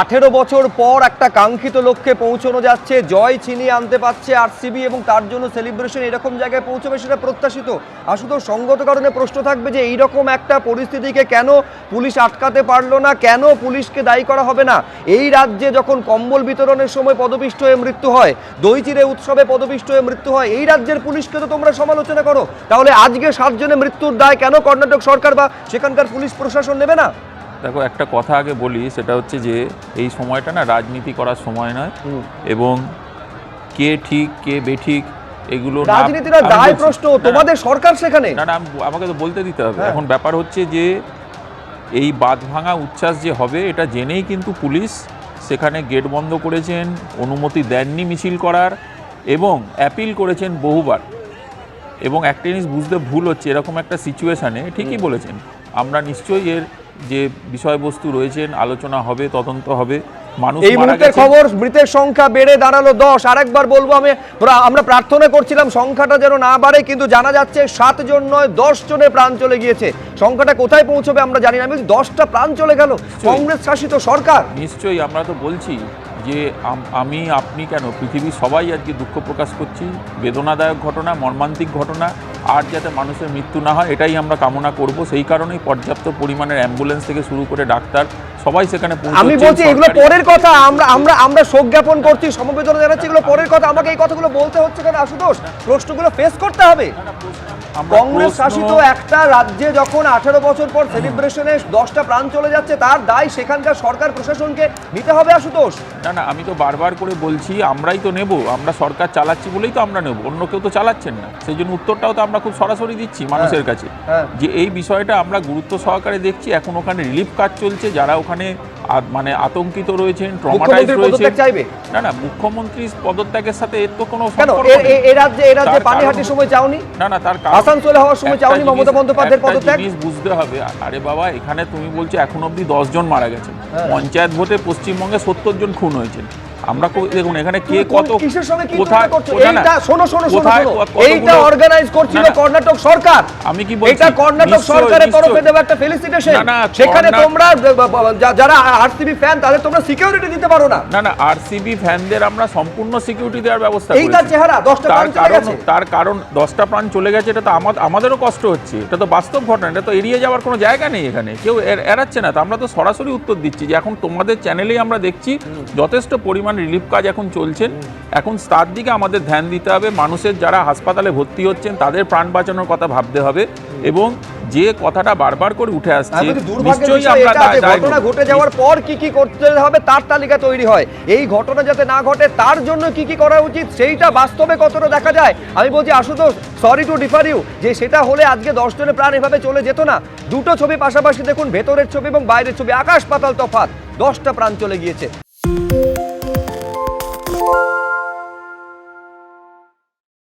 আঠেরো বছর পর একটা কাঙ্ক্ষিত লক্ষ্যে পৌঁছানো যাচ্ছে। জয় ছিনিয়ে আনতে পারছে আরসিবি এবং তার জন্য সেলিব্রেশন এরকম জায়গায় পৌঁছবে সেটা প্রত্যাশিত। আসলে সঙ্গত কারণে প্রশ্ন থাকবে যে এইরকম একটা পরিস্থিতিকে কেন পুলিশ আটকাতে পারল না? কেন পুলিশকে দায়ী করা হবে না? এই রাজ্যে যখন কম্বল বিতরণের সময় পদপিষ্ট হয়ে মৃত্যু হয় দই চিরে উৎসবে পদপিষ্ট হয়ে মৃত্যু হয়, এই রাজ্যের পুলিশকে তো তোমরা সমালোচনা করো। তাহলে আজকে সাতজনের মৃত্যুর দায় কেন কর্ণাটক সরকার বা সেখানকার পুলিশ প্রশাসন নেবে না? দেখো একটা কথা আগে বলি সেটা হচ্ছে যে এই সময়টা না রাজনীতি করার সময় নয় এবং কে ঠিক কে বেঠিক এগুলো রাজনীতিরা দায় প্রশ্ন তোমাদের সরকার সেখানে। না না আমাকে তো বলতে দিতে হবে। হ্যাঁ। এখন ব্যাপার হচ্ছে যে এই বাঁধ ভাঙা উচ্ছ্বাস যে হবে এটা জেনেই কিন্তু পুলিশ সেখানে গেট বন্ধ করেছেন অনুমতি দেননি মিছিল করার এবং অ্যাপিল করেছেন বহুবার। এবং একটা জিনিস বুঝতে ভুল হচ্ছে এরকম একটা সিচুয়েশানে ঠিকই বলেছেন আমরা নিশ্চয়ই এর যে বিষয়বস্তু রয়েছেন আলোচনা হবে তদন্ত হবে মানুষ এই মুহূর্তের খবর মৃতের সংখ্যা বেড়ে দাঁড়াল দশ। আরেকবার বলব আমি আমরা প্রার্থনা করছিলাম সংখ্যাটা যেন না বাড়ে কিন্তু জানা যাচ্ছে সাত জন নয় দশ জনের প্রাণ চলে গিয়েছে। সংখ্যাটা কোথায় পৌঁছবে আমরা জানি না। আমি দশটা প্রাণ চলে গেল। কংগ্রেস শাসিত সরকার। নিশ্চয়ই আমরা তো বলছি যে আমি আপনি কেন? পৃথিবীর সবাই আজকে দুঃখ প্রকাশ করছি। বেদনাদায়ক ঘটনা মর্মান্তিক ঘটনা। আর যাতে মানুষের মৃত্যু না হয়, এটাই আমরা কামনা করব। সেই কারণেই পর্যাপ্ত পরিমাণের অ্যাম্বুলেন্স থেকে শুরু করে ডাক্তার সবাই সেখানে আমি বলছি এগুলো পরের কথা আমরা আমরা আমরা শোক জ্ঞাপন করছি সমবেদনা জানাচ্ছি এগুলো পরের কথা আমাকে এই কথাগুলো বলতে হচ্ছে কেন আশুতোষ? প্রশ্নগুলো ফেস করতে হবে। কংগ্রেস শাসিত একটা রাজ্যে যখন আঠেরো বছর পর সেলিব্রেশনে দশটা প্রাণ চলে যাচ্ছে তার দায় সেখানকার সরকার প্রশাসনকে নিতে হবে আশুতোষ? না না আমি তো বারবার করে বলছি আমরাই তো নেব আমরা সরকার চালাচ্ছি বলেই তো আমরা নেব অন্য কেউ তো চালাচ্ছেন না। সেই জন্য উত্তরটাও তো আমরা খুব সরাসরি দিচ্ছি মানুষের কাছে হ্যাঁ। যে এই বিষয়টা আমরা গুরুত্ব সহকারে দেখছি এখন ওখানে রিলিফ কাজ চলছে যারা ওখানে আ- মানে আতঙ্কিত রয়েছেন ট্রমাটাইজ রয়েছেন। চাইবে? না না মুখ্যমন্ত্রী পদত্যাগের সাথে এর তো কোনো এ- রাজ্যে এ রাজ্যে পানিহাটির সময় চাওনি না না তার আসানসোলে হওয়ার সময় চাওনি মমতা বন্দ্যোপাধ্যায়ের পদত্যাগ? বুঝতে হবে। আরে বাবা এখানে তুমি বলছো এখন অবধি দশ জন মারা গেছে। হ্যাঁ। পঞ্চায়েত ভোটে পশ্চিমবঙ্গে সত্তর জন খুন হয়েছেন। আমরা দেখুন এখানে কে কত কিসের সঙ্গে কি কোথায় করছ? এইটা শোনো শোনো শোনো এইটা অর্গানাইজ করছিল কর্ণাটক সরকার। আমি কি বলছি? এটা কর্ণাটক সরকারের তরফে। দেওয়া একটা ফেলিসিটেশন সেখানে তোমরা যারা আরসিবি ফ্যান তাদের তোমরা সিকিউরিটি দিতে পারো না। না না আরসিবি ফ্যানদের আমরা সম্পূর্ণ সিকিউরিটি দেওয়ার ব্যবস্থা এই তার চেহারা দশটা তার প্রাণ চলে কারণ গেছে। তার কারণ দশটা প্রাণ চলে গেছে এটা তো আমা- আমাদেরও কষ্ট হচ্ছে। এটা তো বাস্তব ঘটনা এটা তো এড়িয়ে যাওয়ার কোনো জায়গা নেই এখানে। কেউ এড়াচ্ছে না। তো আমরা তো সরাসরি উত্তর দিচ্ছি যে এখন তোমাদের চ্যানেলেই আমরা দেখছি যথেষ্ট পরিমাণ রিলিফ কাজ এখন চলছেন। এখন তার দিকে আমাদের ধ্যান দিতে হবে। মানুষের যারা হাসপাতালে ভর্তি হচ্ছেন তাদের প্রাণ বাঁচানোর কথা ভাবতে হবে এবং যে কথাটা বারবার করে উঠে আসছে নিশ্চয়ই আমরা ঘটনা ঘটে যাওয়ার পর কি কি করতে হবে তার তালিকা তৈরি হয়। এই ঘটনা যাতে না ঘটে তার জন্য কি কি করা উচিত সেইটা বাস্তবে কতটা দেখা যায়? আমি বলছি Ashutosh sorry to differ you যে সেটা হলে আজকে দশ জনের প্রাণ এভাবে চলে যেত না। দুটো ছবি পাশাপাশি দেখুন ভেতরের ছবি এবং বাইরের ছবি আকাশ পাতাল তফাৎ দশটা প্রাণ চলে গিয়েছে।